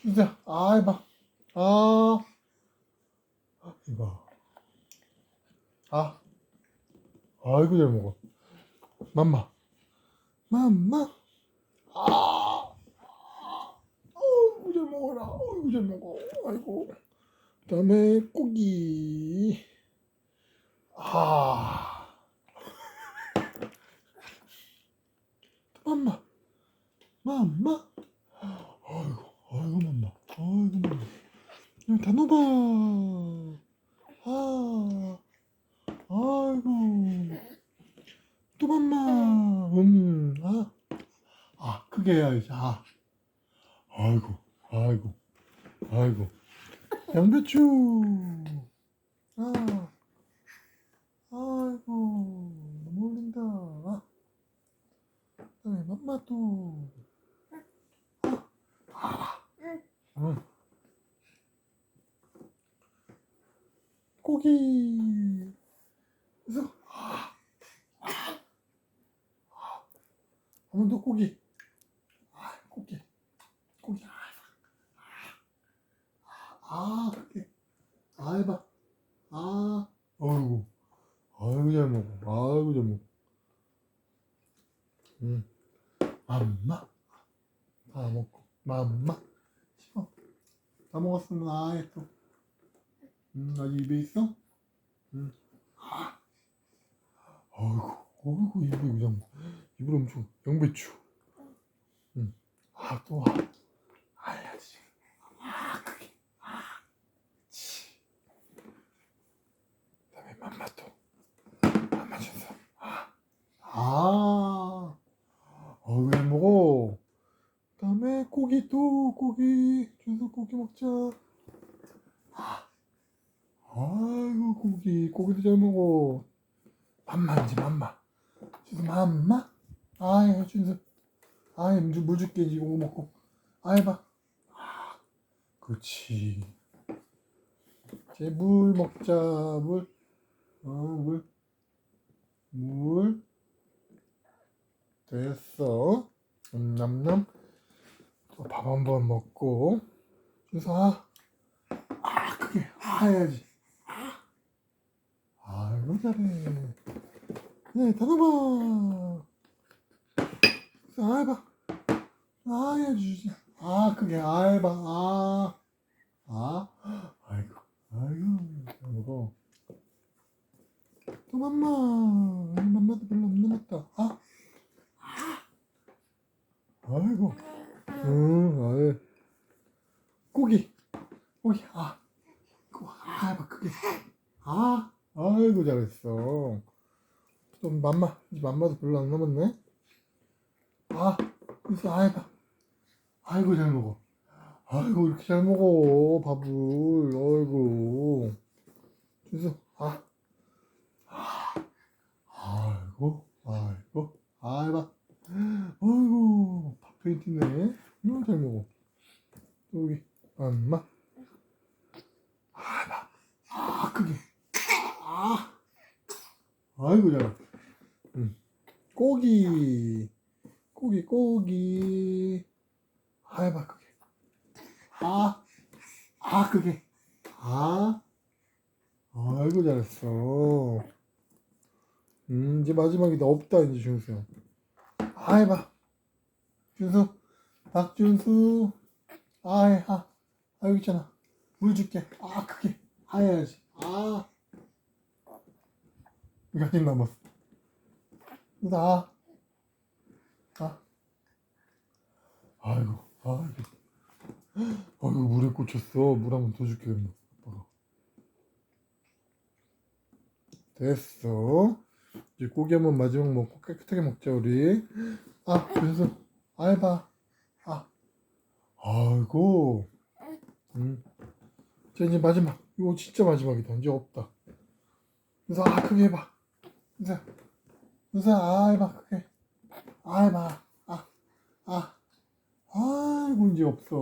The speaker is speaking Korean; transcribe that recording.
진짜. 아 해봐. 아. 이거 아. 아이고 잘 먹어. 맘마. 맘마. 아. 어이구 잘 먹어라. 어이구 잘 먹어. 아이고. 그다음에 고기. 아. 맘마. 맘마 아이고 맘마 아이고 맘마 여기 다 넣어봐 아. 아이고. 또 맘마 음아. 아, 크게 해야지 아. 아이고 아이고 아이고. 양배추. 아. 아이고 너무 올린다. 아. 그다음에 맘마 또 아, 응. 고기. 그래서 아, 한번더 고기. 아, 고기. 고기. 아, 아, 그렇게. 아 해봐. 아. 어이구 아이고 잘 먹어. 아이고 잘 먹어. 응 맘마. 다 먹고. 맘마. 씹어. 다 먹었으면 아예 또 음, 아직 입에 있어? 응. 아. 아이고, 어이구, 입에 그냥, 입을 엄청, 양배추. 응. 아, 또, 아. 아야지. 아, 그게. 아. 치. 그 다음에 맘마 또. 맘마 줬어. 아. 아. 어이구, 잘 먹어. 그 다음에 고기 또, 고기. 준수 고기 먹자. 아이고 고기 고기도 잘 먹어. 맘마인지 맘마. 준수 맘마? 아이 준수 아이 물, 물 줄게 이거 먹고. 아이 봐. 아, 그렇지. 이제 물 먹자. 물 어 물물. 물. 됐어. 음, 남남 또 밥 한 번 먹고. 준수 아, 아 크게. 아 해야지 잘해 네 다가봐. 아 해봐. 아 해야지 주지 아 그게 아 해봐. 아. 아, 아이고, 아이고, 잘 먹어. 또 맘마, 맘마도 별로 안 남았다. 아, 아이고, 응, 아이, 고기, 고기, 아, 고, 아, 해봐, 크게. 아, 아이고, 잘했어. 또 맘마, 이제 맘마도 별로 안 남았네. 아, 그래서 아, 해봐. 아이고, 잘 먹어. 아이고, 이렇게 잘 먹어, 밥을. 아이고. 그래서, 아, 아, 아이고, 아이고, 아, 해봐. 아이고, 밥 페인트네. 너무 잘 먹어. 또 여기, 엄마. 아, 나, 아, 크게. 아, 아이고, 잘. 응. 고기, 고기, 고기. 아, 해봐, 크게. 아, 아, 그게. 아, 아이고, 잘했어. 음, 이제 마지막이다. 없다, 이제 준수 형. 아, 해봐. 준수, 박준수. 아, 해, 아. 아, 여기 있잖아. 물 줄게. 아, 크게. 아, 해야지. 아. 한입 남았어. 나. 아. 아이고, 아이고. 아이고 물에 꽂혔어. 물 한 번 더 줄게 그러면 아빠가. 됐어. 이제 고기 한 번 마지막 먹고 깨끗하게 먹자 우리. 아 그래서 알바. 아 아이고. 음. 자 이제 마지막. 이거 진짜 마지막이다. 이제 없다. 그래서 아 크게 해봐. 그래서 그래서 아 해봐 크게. 아 해봐. 아 아. 아이고 이제 없어.